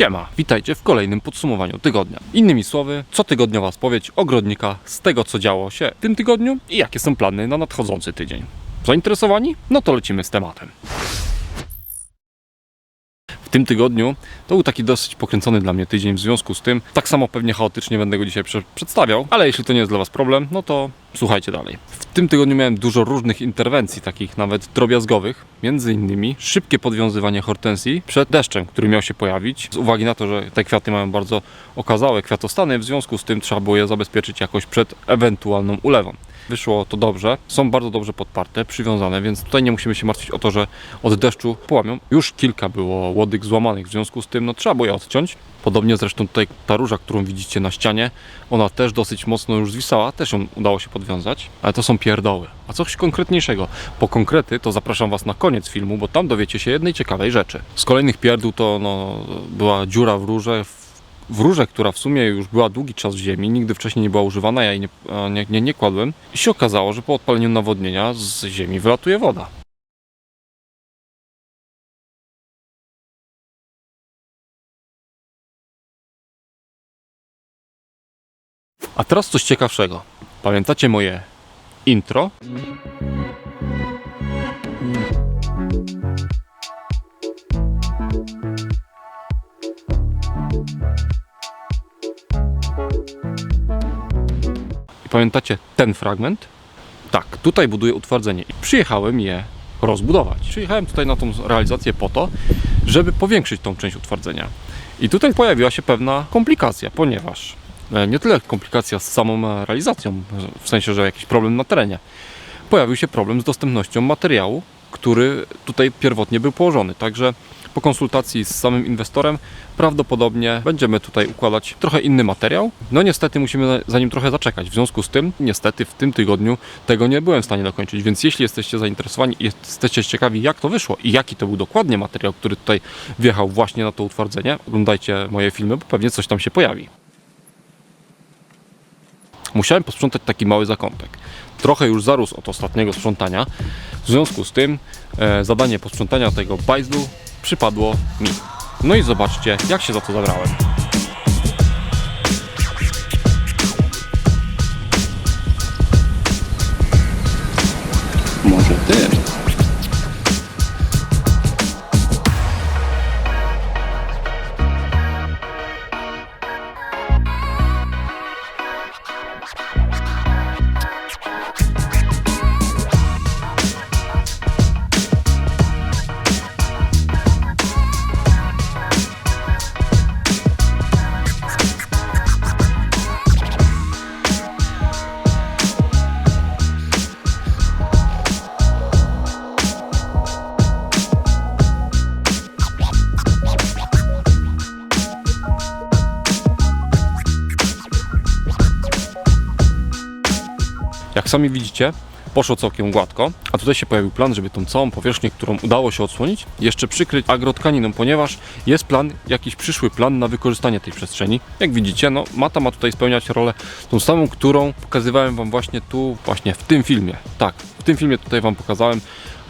Siema, witajcie w kolejnym podsumowaniu tygodnia. Innymi słowy, cotygodniowa spowiedź ogrodnika z tego, co działo się w tym tygodniu i jakie są plany na nadchodzący tydzień. Zainteresowani? No to lecimy z tematem. Tym tygodniu to był taki dosyć pokręcony dla mnie tydzień, w związku z tym tak samo pewnie chaotycznie będę go dzisiaj prze- przedstawiał, ale jeśli to nie jest dla Was problem, no to słuchajcie dalej. W tym tygodniu miałem dużo różnych interwencji, takich nawet drobiazgowych, między innymi szybkie podwiązywanie hortensji przed deszczem, który miał się pojawić, z uwagi na to, że te kwiaty mają bardzo okazałe kwiatostany, w związku z tym trzeba było je zabezpieczyć jakoś przed ewentualną ulewą. Wyszło to dobrze, są bardzo dobrze podparte, przywiązane, więc tutaj nie musimy się martwić o to, że od deszczu połamią. Już kilka było łodyg złamanych, w związku z tym no, trzeba było je odciąć. Podobnie zresztą tutaj ta róża, którą widzicie na ścianie, ona też dosyć mocno już zwisała, też ją udało się podwiązać, ale to są pierdoły. A coś konkretniejszego. Po konkrety to zapraszam Was na koniec filmu, bo tam dowiecie się jednej ciekawej rzeczy. Z kolejnych pierdół to no, była dziura w w w rurze, która w sumie już była długi czas w ziemi, nigdy wcześniej nie była używana, ja jej nie, a, nie, nie, nie kładłem. I się okazało, że po odpaleniu nawodnienia z ziemi wylatuje woda. A teraz coś ciekawszego. Pamiętacie moje intro? Pamiętacie ten fragment? Tak, tutaj buduję utwardzenie i przyjechałem je rozbudować. Przyjechałem tutaj na tą realizację po to, żeby powiększyć tą część utwardzenia. I tutaj pojawiła się pewna komplikacja, ponieważ e, nie tyle komplikacja z samą e, realizacją, w sensie, że jakiś problem na terenie. Pojawił się problem z dostępnością materiału, który tutaj pierwotnie był położony. Także po konsultacji z samym inwestorem prawdopodobnie będziemy tutaj układać trochę inny materiał. No niestety musimy za nim trochę zaczekać. W związku z tym, niestety w tym tygodniu tego nie byłem w stanie dokończyć. Więc jeśli jesteście zainteresowani i jesteście ciekawi, jak to wyszło i jaki to był dokładnie materiał, który tutaj wjechał właśnie na to utwardzenie, oglądajcie moje filmy, bo pewnie coś tam się pojawi. Musiałem posprzątać taki mały zakątek. Trochę już zarósł od ostatniego sprzątania. W związku z tym e, zadanie posprzątania tego bajzlu przypadło mi. No i zobaczcie, jak się za to zabrałem. Może ty? Jak sami widzicie, poszło całkiem gładko, a tutaj się pojawił plan, żeby tą całą powierzchnię, którą udało się odsłonić, jeszcze przykryć agrotkaniną, ponieważ jest plan, jakiś przyszły plan na wykorzystanie tej przestrzeni. Jak widzicie, no mata ma tutaj spełniać rolę tą samą, którą pokazywałem Wam właśnie tu, właśnie w tym filmie. Tak, w tym filmie tutaj Wam pokazałem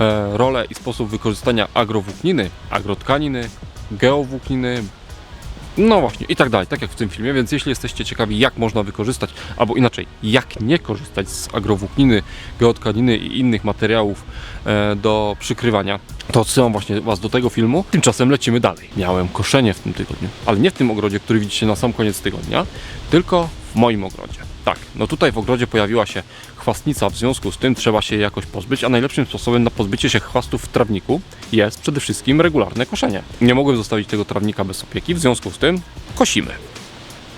e, rolę i sposób wykorzystania agrowłókniny, agrotkaniny, geowłókniny, no właśnie, i tak dalej, tak jak w tym filmie, więc jeśli jesteście ciekawi, jak można wykorzystać, albo inaczej, jak nie korzystać z agrowłókniny, geotkaniny i innych materiałów e, do przykrywania, to odsyłam właśnie Was do tego filmu. Tymczasem lecimy dalej. Miałem koszenie w tym tygodniu, ale nie w tym ogrodzie, który widzicie na sam koniec tygodnia, tylko w moim ogrodzie. Tak, no tutaj w ogrodzie pojawiła się chwastnica, w związku z tym trzeba się jej jakoś pozbyć, a najlepszym sposobem na pozbycie się chwastów w trawniku jest przede wszystkim regularne koszenie. Nie mogłem zostawić tego trawnika bez opieki, w związku z tym kosimy.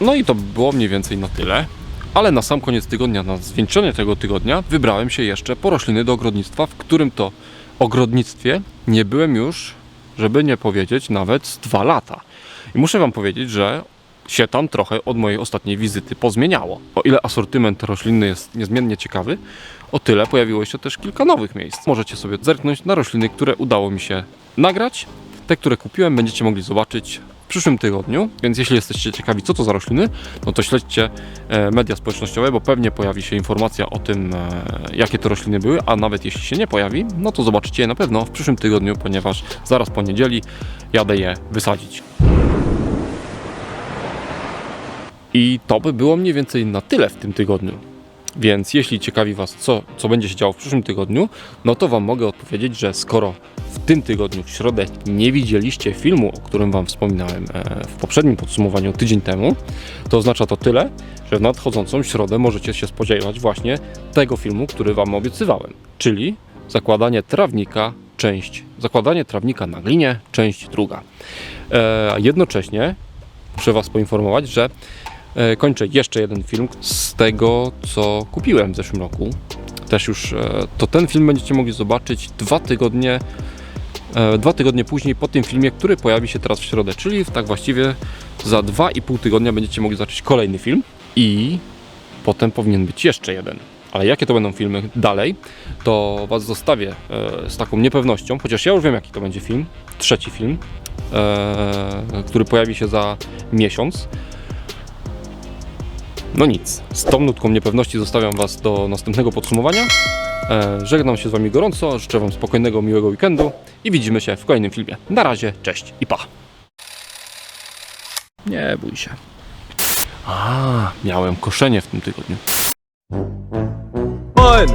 No i to było mniej więcej na tyle. Ale na sam koniec tygodnia, na zwieńczenie tego tygodnia, wybrałem się jeszcze po rośliny do ogrodnictwa, w którym to ogrodnictwie nie byłem już, żeby nie powiedzieć, nawet dwa lata. I muszę Wam powiedzieć, że się tam trochę od mojej ostatniej wizyty pozmieniało. O ile asortyment roślinny jest niezmiennie ciekawy, o tyle pojawiło się też kilka nowych miejsc. Możecie sobie zerknąć na rośliny, które udało mi się nagrać. Te, które kupiłem, będziecie mogli zobaczyć w przyszłym tygodniu, więc jeśli jesteście ciekawi, co to za rośliny, no to śledźcie e, media społecznościowe, bo pewnie pojawi się informacja o tym, e, jakie to rośliny były, a nawet jeśli się nie pojawi, no to zobaczycie je na pewno w przyszłym tygodniu, ponieważ zaraz po niedzieli jadę je wysadzić. I to by było mniej więcej na tyle w tym tygodniu. Więc jeśli ciekawi Was, co, co będzie się działo w przyszłym tygodniu, no to Wam mogę odpowiedzieć, że skoro w tym tygodniu, w środę, nie widzieliście filmu, o którym Wam wspominałem e, w poprzednim podsumowaniu tydzień temu, to oznacza to tyle, że w nadchodzącą środę możecie się spodziewać właśnie tego filmu, który Wam obiecywałem, czyli zakładanie trawnika, część, zakładanie trawnika na glinie, część druga. E, jednocześnie muszę Was poinformować, że kończę jeszcze jeden film z tego, co kupiłem w zeszłym roku. Też już e, to ten film będziecie mogli zobaczyć dwa tygodnie, e, dwa tygodnie później po tym filmie, który pojawi się teraz w środę, czyli tak właściwie za dwa i pół tygodnia będziecie mogli zobaczyć kolejny film i potem powinien być jeszcze jeden. Ale jakie to będą filmy dalej, to Was zostawię e, z taką niepewnością, chociaż ja już wiem jaki to będzie film, trzeci film, e, który pojawi się za miesiąc. No nic, z tą nutką niepewności zostawiam Was do następnego podsumowania. E, żegnam się z Wami gorąco, życzę Wam spokojnego, miłego weekendu i widzimy się w kolejnym filmie. Na razie, cześć i pa! Nie bój się. A, miałem koszenie w tym tygodniu. One.